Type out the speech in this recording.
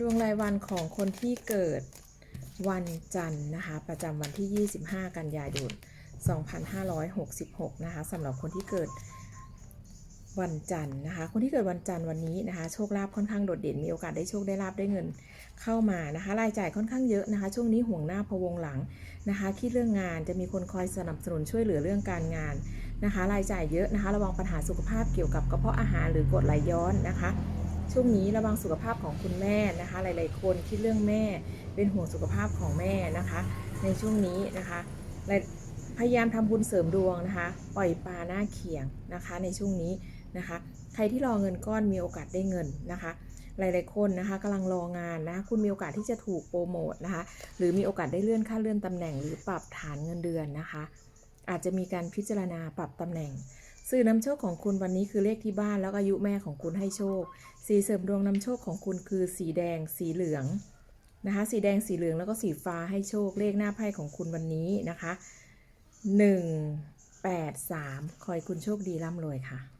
ดวงรายวันของคนที่เกิดวันจันทร์นะคะ ประจำวันที่ 25 กันยายน 2566 นะคะสำหรับคนที่เกิดวันจันทร์นะคะ คนที่เกิดวันจันทร์วันนี้นะคะ โชคลาภค่อนข้างโดดเด่น มีโอกาสได้โชคได้ลาบได้เงินเข้ามานะคะ รายจ่ายค่อนข้างเยอะนะคะ ช่วงนี้ห่วงหน้าพะวงหลังนะคะ คิดเรื่องงานจะมีคนคอยสนับสนุนช่วยเหลือเรื่องการงานนะคะ รายจ่ายเยอะนะคะ ระวังปัญหาสุขภาพเกี่ยวกับกระเพาะอาหารหรือกรดไหลย้อนนะคะ ช่วงนี้ระวังสุขภาพของคุณแม่นะคะ หลาย ๆ คนคิดเรื่องแม่เป็นห่วงสุขภาพของแม่นะคะ ในช่วงนี้นะคะและพยายามทำบุญเสริมดวงนะคะ ปล่อยปลาหน้าเขียงนะคะ ในช่วงนี้นะคะ ใครที่รอเงินก้อนมีโอกาสได้เงินนะคะ หลาย ๆ คนนะคะกำลังรองานนะ คุณมีโอกาสที่จะถูกโปรโมทนะคะ หรือมีโอกาสได้เลื่อนขั้นเลื่อนตำแหน่ง หรือปรับฐานเงินเดือนนะคะ อาจจะมีการพิจารณาปรับตำแหน่ง สื่อนำโชคของคุณวันนี้คือเลขที่บ้านแล้วอายุแม่ของคุณให้โชค สีเสริมดวงนำโชคของคุณคือสีแดง สีเหลืองนะคะ สีแดงสีเหลืองแล้วก็สีฟ้าให้โชคเลขหน้าไพ่ของคุณวันนี้นะคะ 1 8 3 คอยคุณโชคดีร่ำรวยค่ะ